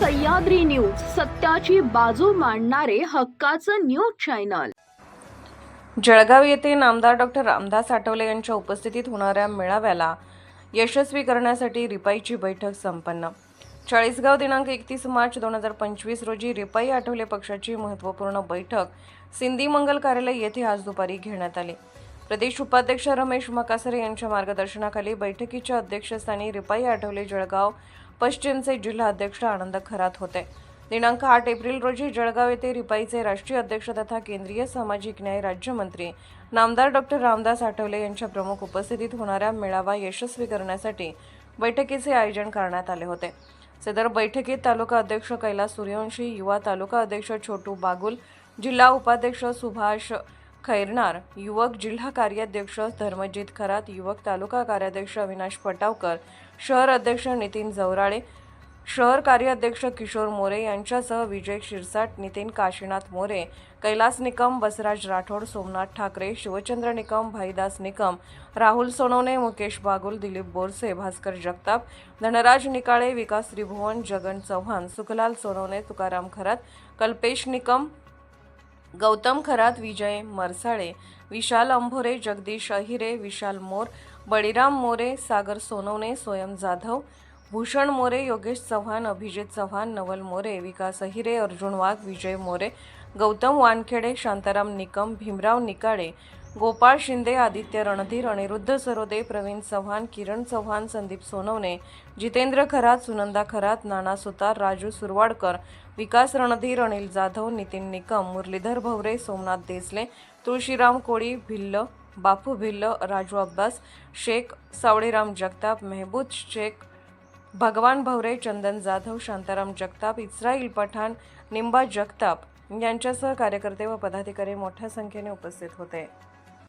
Sahyadri news सत्याची बाजू मांडणारे हक्काचं न्यूज चॅनल. जळगाव येथे नामदार डॉक्टर रामदास आठवले यांच्या उपस्थितीत होणाऱ्या मेळाव्याला यशस्वी करण्यासाठी रिपाईची बैठक संपन्न. चाळीसगाव दिनांक एकतीस मार्च दोन हजार पंचवीस रोजी रिपाई आठवले पक्षाची महत्त्वपूर्ण बैठक सिंधी मंगल कार्यालय येथे आज दुपारी घेण्यात आली. प्रदेश उपाध्यक्ष रमेश मकासरे यांच्या मार्गदर्शनाखाली बैठकीच्या अध्यक्षस्थानी रिपाई आठवले जळगाव पश्चिमचे जिल्हा अध्यक्ष आनंद खरात होते. दिनांक आठ एप्रिल रोजी जळगाव येथे रिपाईचे राष्ट्रीय अध्यक्ष तथा केंद्रीय सामाजिक न्याय राज्यमंत्री नामदार डॉक्टर रामदास आठवले यांच्या प्रमुख उपस्थितीत होणाऱ्या मेळावा यशस्वी करण्यासाठी बैठकीचे आयोजन करण्यात आले होते. सदर बैठकीत तालुका अध्यक्ष कैलास सूर्यवंशी युवा तालुका अध्यक्ष छोटू बागुल जिल्हा उपाध्यक्ष सुभाष खैरनार युवक जिल्हा कार्याध्यक्ष धर्मजित खरात युवक तालुका कार्याध्यक्ष अविनाश पटावकर शहर अध्यक्ष नितीन जवराळे शहर कार्याध्यक्ष किशोर मोरे यांच्यासह विजय शिरसाट नितीन काशीनाथ मोरे कैलास निकम बसराज राठोड सोमनाथ ठाकरे शिवचंद्र निकम भाईदास निकम राहुल सोनवणे मुकेश बागुल दिलीप बोरसे भास्कर जगताप धनराज निकाळे विकास त्रिभुवन जगन चव्हाण सुखलाल सोनवणे तुकाराम खरात कल्पेश निकम गौतम खरात विजय मरसाळे विशाल अंभोरे जगदीश अहिरे विशाल मोर बळीराम मोरे सागर सोनवणे स्वयं जाधव भूषण मोरे योगेश चव्हाण अभिजित चव्हाण नवल मोरे विकास अहिरे अर्जुन वाघ विजय मोरे गौतम वानखेडे शांताराम निकम भीमराव निकाळे गोपाळ शिंदे आदित्य रणधीर अनिरुद्ध सरोदे प्रवीण चव्हाण किरण चव्हाण संदीप सोनवणे जितेंद्र खरात सुनंदा खरात नाना सुतार राजू सुरवाडकर विकास रणधीर अनिल जाधव नितीन निकम मुरलीधर भवरे सोमनाथ देसले तुळशीराम कोळी भिल्ल बापू भिल्ल राजू अब्बास शेख सावळीराम जगताप मेहबूद शेख भगवान भवरे चंदन जाधव शांताराम जगताप इस्राईल पठाण निंबा जगताप यांच्यासह कार्यकर्ते व पदाधिकारी मोठ्या संख्येने उपस्थित होते.